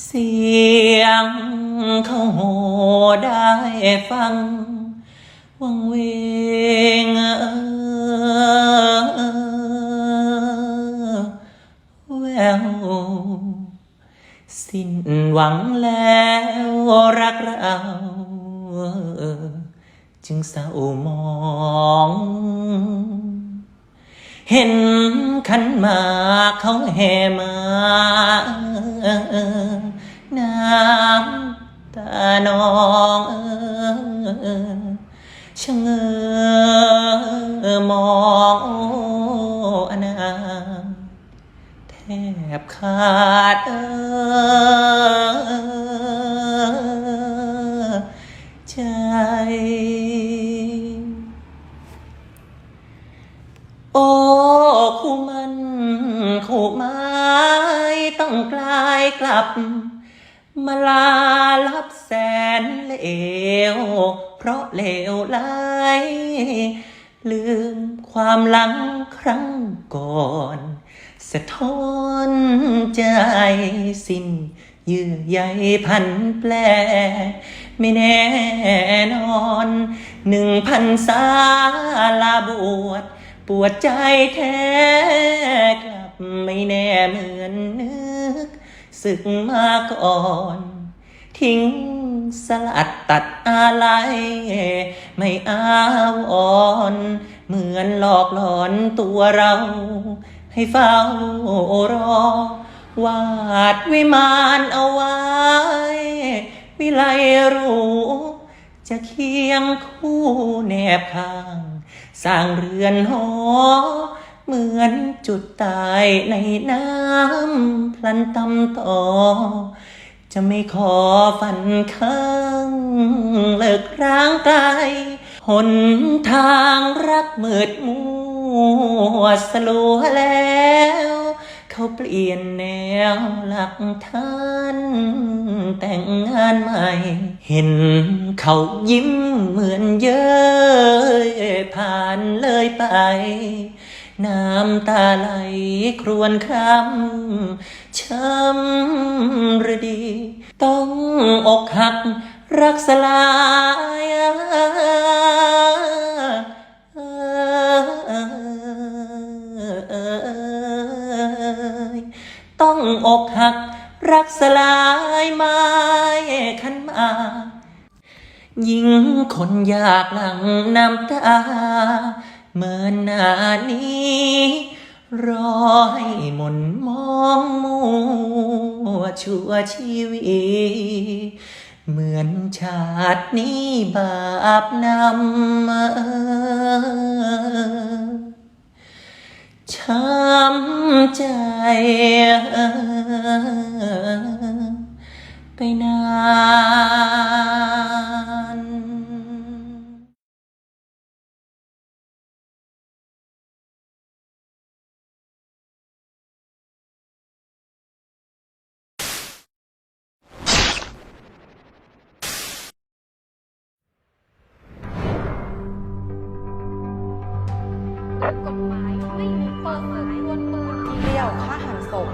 เสียงเขาโหได้ฟัง วังเวงแววสิ้นหวังแล้วรักเรา จึงเศร้ามอง เห็นขันมาเขาแห่มา น้ำตานองชะเง้อมองอนาแทบขาดเออ กลายกลับ มาลาลับแสนเลว เพราะเลวไหลลืมความหลังครั้งก่อน สะท้อนใจสิ้นเยื่อใยพันแปล ไม่แน่นอนหนึ่งพันสาลาบวชปวดใจแท้กล ไม่แน่เหมือนนึกศึกมาก่อน ทิ้งสลัดตัดอะไร ไม่อาวอ่อน เหมือนหลอกหลอนตัวเรา ให้เฝ้ารอ วาดวิมานเอาไว้ วิไลรู้ จะเคียงคู่แนบข้าง สร้างเรือนหอ เหมือนจุดตายในน้ำพลันตำต่อ จะไม่ขอฝันข้างเลิกร้างไกลหนทางรักมืดมัวสลัวแล้ว เขาเปลี่ยนแนวหลักท่านแต่งงานใหม่ เห็นเขายิ้มเหมือนเย้ยผ่านเลยไป น้ำตาไหลครวญครำช้ำระดี ต้องอกหักรักสลายต้องอกหักรักสลายไม้ขันมายิ่งคนอยากหลังน้ำตา เมื่อหนานี้ รอให้หมนมองมัวชั่วชีวิตเหมือนชาตินี้บาปนำช้ำใจไปนาน เปรี้ยวฆ่าหันศพ